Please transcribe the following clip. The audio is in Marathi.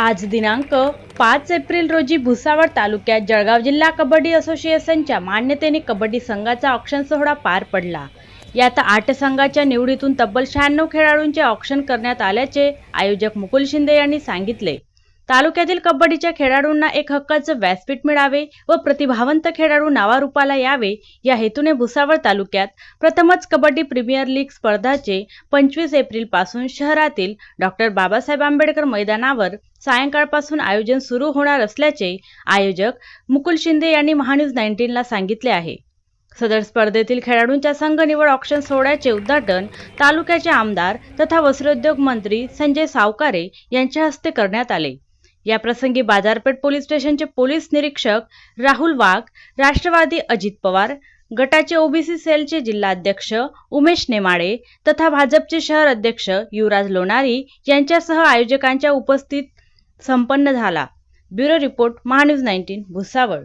आज दिनांक पाच एप्रिल रोजी भुसावळ तालुक्यात जळगाव जिल्हा कबड्डी असोसिएशनच्या मान्यतेने कबड्डी संघाचा ऑक्शन सोहळा पार पडला. यात आठ संघाच्या निवडीतून तब्बल शहाण्णव खेळाडूंचे ऑक्शन करण्यात आल्याचे आयोजक मुकुल शिंदे यांनी सांगितले. तालुक्यातील कबड्डीच्या खेळाडूंना एक हक्काचं व्यासपीठ मिळावे व प्रतिभावंत खेळाडू नावारूपाला यावे या हेतूने भुसावळ तालुक्यात प्रथमच कबड्डी प्रीमियर लीग स्पर्धाचे पंचवीस एप्रिलपासून शहरातील डॉक्टर बाबासाहेब आंबेडकर मैदानावर सायंकाळपासून आयोजन सुरू होणार असल्याचे आयोजक मुकुल शिंदे यांनी महान्यूज नाईन्टीनला सांगितले आहे. सदर स्पर्धेतील खेळाडूंच्या संघ निवड ऑक्शन सोहळ्याचे उद्घाटन तालुक्याचे आमदार तथा वस्त्रोद्योग मंत्री संजय सावकारे यांच्या हस्ते करण्यात आले. याप्रसंगी बाजारपेठ पोलीस स्टेशनचे पोलीस निरीक्षक राहुल वाघ राष्ट्रवादी अजित पवार गटाचे ओबीसी सेलचे जिल्हाध्यक्ष उमेश नेमाडे तथा भाजपचे शहर अध्यक्ष युवराज लोणारी यांच्यासह आयोजकांच्या उपस्थित संपन्न झाला. Bureau report Mahanews nineteen Bhusawal.